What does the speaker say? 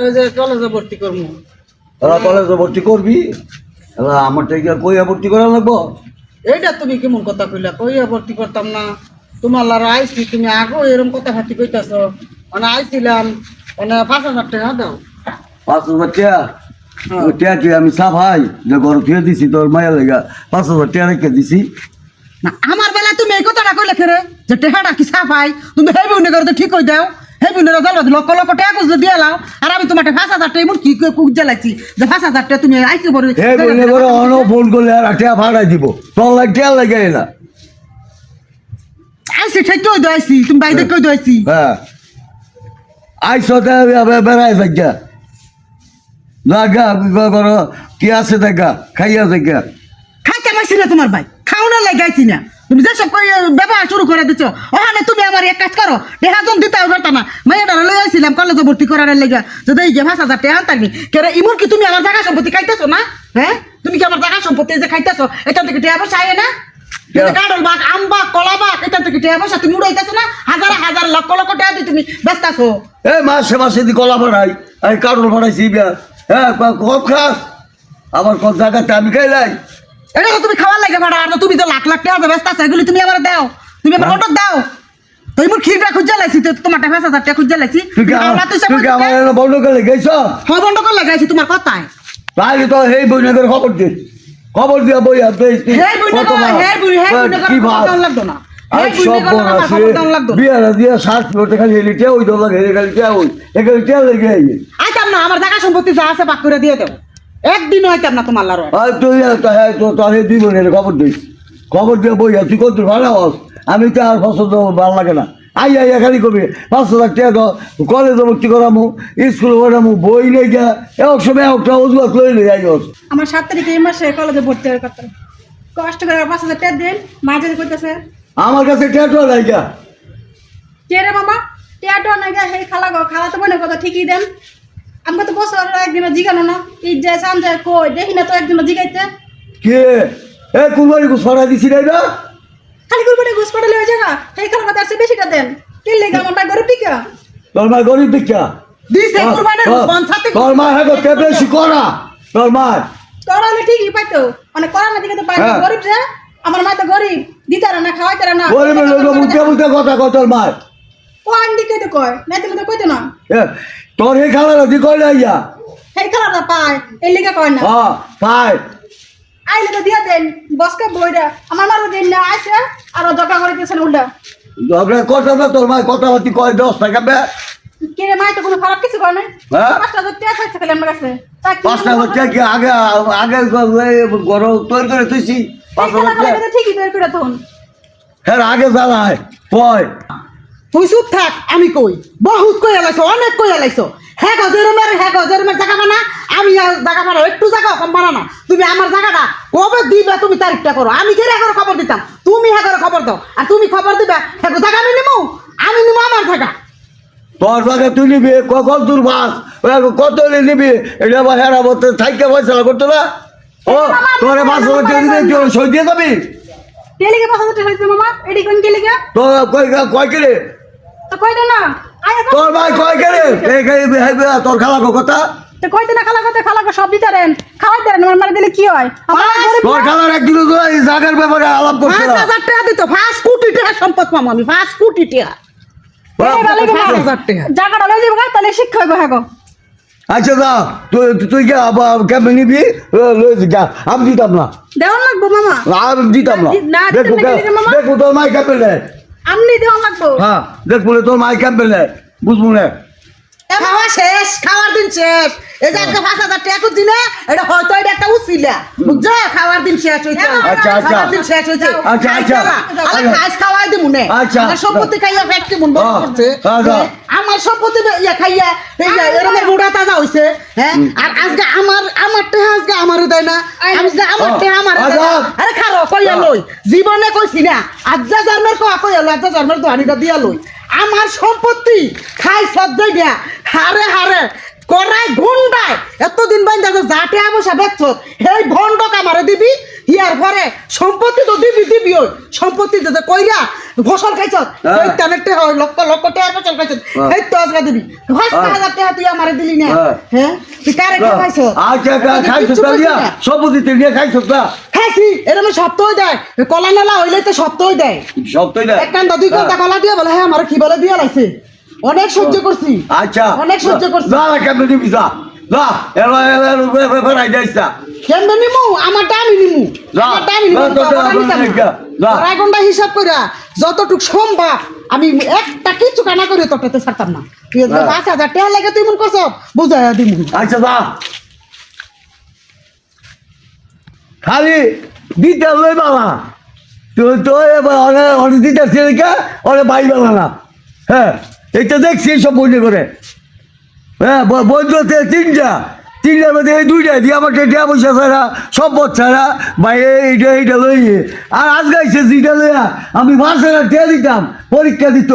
কলেজে ভর্তি করব। এরা কলেজে ভর্তি করবি? আমার থেকে কইয়া ভর্তি করা লাগবো? এইটা তুমি কেমন কথা কইলা? কইয়া ভর্তি করতাম না। তোমার লারা আইসি তুমি আগো এরকম কথা কইতাছ। মানে আইছিলাম মানে পাঁচ হাজার টাকা দাও। পাঁচ হাজার টাকা ওই টাকা কি আমি সাফাই? যে ঘর থুয়ে দিছি তোর মায়ের লেগা। পাঁচ হাজার টাকা রেখে দিছি। আমার বেলা তুমি এই কথাটা কইলে খেরে যে টেহাটা কি সাফাই? তুমি করে তো ঠিক কই দাও। হেই বুনে রেজাল্ট লক্ষ লক্ষ টাকা দিয়ে লাও আর আমি তোমাকে পাঁচ হাজার টাকা কি কুক জ্বালাইছি? যে পাঁচ হাজার টাকা তুমি আইসি বড় হে করে অন ফোন করলে আর টাকা ভাড়াই দিব। তোর লাগ টাকা লাগে না। আইসি ঠিক কই আইসি তুমি বাইরে কই দাও আইসি? হ্যাঁ। আইসো বেড়াই থাকা লাগা কি আছে দেখা খাইয়া দেখা খাইতে পাইছি না তোমার ভাই। খাওনা লাগাইছি না। তুমি যেসব কই ব্যবহার শুরু করে দিচ্ছ ওখানে তুমি আমার এক কাজ করো দেহাজন দিতে পারতা না। মেয়েটা লই আইছিলাম কলেজে ভর্তি করার লেগে। যদি এই যে পাঁচ হাজার টাকা আনতাম কেন ইমন কি তুমি আমার জায়গা সম্পত্তি খাইতেছো না? হ্যাঁ তুমি কি আমার জায়গা সম্পত্তি যে খাইতেছো? এটা থেকে টাকা পয়সা আয় না? যে আম কলা এটা থেকে পয়সা তুমি উড়াইতেছো না? হাজার হাজার লক্ষ লক্ষ টাকা দিয়ে তুমি ব্যস্ত আছো। এ মাসে মাসে দি কলা হ্যাঁ কম খাস। আবার কম জায়গাতে আমি খাইলাই? এটা তো তুমি খাওয়ার লাগে ভাড়া আর তুমি তো লাখ লাখ টাকা ব্যস্ত আছো এগুলি তুমি আমার দাও। তুমি আমার অটো দাও। তুই মোর ক্ষীরটা খুঁজে লাইছি তো তোমার টাকা পাঁচ হাজার টাকা খুঁজে লাইছি তুই আমার তুই কি আমার এনে বন্ধ করে গেছ হয় বন্ধ করে লাগাইছি তোমার কথায় তাহলে তো এই বইনগর খবর দিস খবর দিয়া বই আর তুই হে বুঝনে কত মাস? হে বুঝ কি ভাব? লাগতো না। আর সব বিয়ারা দিয়া খালি হেলি টিয়া ওই দল হেলি খালি টিয়া ওই এখানে টিয়া লেগে আইয়ে আইতাম না আমার জায়গা সম্পত্তি যা আছে বাক করে দিয়ে দেবো একদিন হইতাম না তোমার লারো আর তুই তো হ্যাঁ তো তোর এই দুই বোনের খবর দিস খবর দিয়ে বই তুই কত ভালো হস আমি তো আর পছন্দ ভালো লাগে না। আই আই খালি কবি পাঁচ হাজার টাকা দাও। কলেজে ভর্তি করামু স্কুলে পড়ামু বই নেই গা এক সময় একটা অজুয়াত লই লই যাই হস আমার সাত তারিখে এই মাসে কলেজে ভর্তি হওয়ার কথা। কষ্ট করে পাঁচ হাজার টাকা দিন মাঝে কইতেছে আমার কাছে টেটো নাই গা কে রে মামা টিয়াটো না গে সেই খালা গো খালা তো মনে কথা ঠিকই দেন। আমাকে তো বছর একদিন জিগানো না। এই যে সাম যায় কই দেখি না তো একদিন জিগাইতে। কে? এ কুরবানি কো ছড়া দিছি নাই না খালি করবে ঘুষ পাঠালে ওই জায়গা সেই খালা কথা আসছে বেশিটা দেন। কে লেগে আমার ভাই গরিব টিকা তোর মা গরিব দেখা দিছে কুরবানের পঞ্চায়েতে তোর মা হ্যাঁ কে বেশি করা। তোর মা। করালে ঠিকই পাইতো। মানে করার না দিকে তো পাইতো হ্যাঁ। গরিব যে আমার মা তো গরিব। দিতারা না খাওয়াইতারা না। গরিবের লোক মুখে মুখে কথা কয় তোর মা আন দিকে তো কয় না তুমি তো কইতো না। তোর এই খালা দি কইলে আইয়া? সেই খালাটা পায়। এই লিগে কয় না। হ্যাঁ পাই আইলে তো দিয়া দেন বসকে বইরা। আমার মারো দেন না আইসে আর জগা করে দিয়েছেন উল্টা। আমরা কথা না তোর মা কথাবার্তি কয় দশ টাকা বে। কে রে মাই তো কোনো খারাপ কিছু করে নাই। হ্যাঁ? পাঁচটা টাকা খাইছে খালি আমার কাছে। পাঁচটা হচ্ছে কি আগে আগে গরম তৈরি করে তুইছি পাঁচ এই হাজার খালা টাকা। খালা ঠিকই বের করে তখন হ্যাঁ আগে জ্বালায় কয় তুই চুপ থাক আমি কই? বহুত কই এলাইছো অনেক কই এলাইছো হ্যাঁ গজের মেরে হ্যাঁ গজের মেরে জায়গা বানা। আমি জায়গা বানাও একটু জায়গা কম বানা না। তুমি আমার জায়গাটা কবে দিবে তুমি তারিখটা করো। আমি কে হ্যাঁ খবর দিতাম। তুমি হ্যাঁ করে খবর দাও। আর তুমি খবর দিবে হ্যাঁ জায়গা আমি নিমু? আমি নিমু আমার জায়গা। তোর বাগে তুই নিবি কখন তোর মাছ কত নিবি? এটা আবার হেরা বলতে থাইকে পয়সা করতো না ও তোরে তুই সই দিয়ে যাবি? কে লিগে পাঁচ হাজার টাকা মামা এডি কোন কে লিগে? তোর কয় কয় তোর ভাই কয় কিরে তোর খালা কথা? তো কইতো না খালা কথা খালা সব দিতারেন খাওয়াই দেন আমার মারে দিলে কি হয়? তোর খালার একদিন জায়গার ব্যাপারে আলাপ পাঁচ করছিল হাজার টাকা দিত পাঁচ কোটি টাকা সম্পদ পাবো আমি পাঁচ কোটি টাকা। লই যাব তাহলে শিক্ষা হইব হ্যাঁ গো। আচ্ছা যা তুই তুই কে আবার কেমন নিবি? ল- লই যা আমি দিতাম না। লাগবো মামা। আমি দিতাম না। দেখো মামা? দেখো তোর মাই কেমন আমনি দেওয়ান লাগবো হ্যাঁ দেখ বলে তোর মাই কেমন বুঝব না। খাওয়া শেষ খাওয়ার দিন শেষ। এই যে একটা পাঁচ হাজার টাকা করছি এটা হয়তো এটা একটা উচিলা বুঝছ? খাওয়ার দিন শেষ হয়েছে আচ্ছা, আচ্ছা। খাওয়ার দিন শেষ হয়েছে আচ্ছা, আচ্ছা। আমার খাইস খাওয়াই দিমু না। আচ্ছা। সম্পত্তি খাইয়া ফ্যাক্টরি মন বন্ধ আমার সম্পত্তি ইয়া খাইয়া এই এরকম বুড়া তাজা হইছে হ্যাঁ আর আজকে আমার আমার টেহা আজকে আমারও দেয় না। আজকে আমার টেহা আমার। আরে খারো কইয়া লই। জীবনে কইছি না আজ্জা জন্মের কয়া কইয়া লই আজ্জা জন্মের দোহানিটা দিয়া লই। আমার সম্পত্তি খাই সজ্জাই দিয়া হারে হারে করাই গুন্ডায় এতদিন বাইন যাতে যাটে আবসা বেচছ এই ভণ্ডক আমারে দিবি বিয়ার পরে সম্পত্তি তো দিবি দিবি ওই সম্পত্তি যে কইরা ফসল খাইছ হ্যাঁ। এই টানেতে হয় লক্ষ লক্ষ টাকার ফসল খাইছ হ্যাঁ। এই তো আজকে দিবি হ্যাঁ। হাজার টাকা তুই আমারে দিলি না হ্যাঁ। হ্যাঁ তুই কারে খাইছ আচ্ছা খাইছো তা দিয়া সবদিতে নিয়ে খাইছো তা খাইছি এরকম সপ্তাহ দেয় কলা নালা হইলে তো সপ্তাহ দেয় সবটাই না এক কান্দা দুই কান্দা কলা দিয়ে বলে হ্যাঁ আমার কি বলে দিয়ে লাগছে অনেক সহ্য করছি আচ্ছা অনেক সহ্য করছি না না কেমন দিবি যা যা এলো এলো যাইস না কেমনে নিমু? আমার দামি নিমু। যা, আমার দামি নিমু। তোর ঘণ্টা হিসাব করে যতটুক সম্ভব আমি একটা কিছু কানা করে তোরটাতে ছাড়তাম না। তুই। পাঁচ হাজার টাকা লাগে তুই মন করছ বুঝাই দিমু। আচ্ছা যা। খালি দিতে লই বাবা তো তো এবার অনেক অনেক দিতে ছেলেকে অনেক বাই বাবা না। হ্যাঁ এটা দেখছি সব বন্ধ করে। হ্যাঁ ব- বন্ধু হচ্ছে তিনটা। তিনটার মধ্যে এই দুইটা দিয়ে আমার টেটিয়া পয়সা ছাড়া সম্পদ ছাড়া। বা এইটা এইটা লইয়ে। আর আজ গাইছে যেটা লইয়া আমি মাছ টিয়া দিতাম, পরীক্ষা দিত।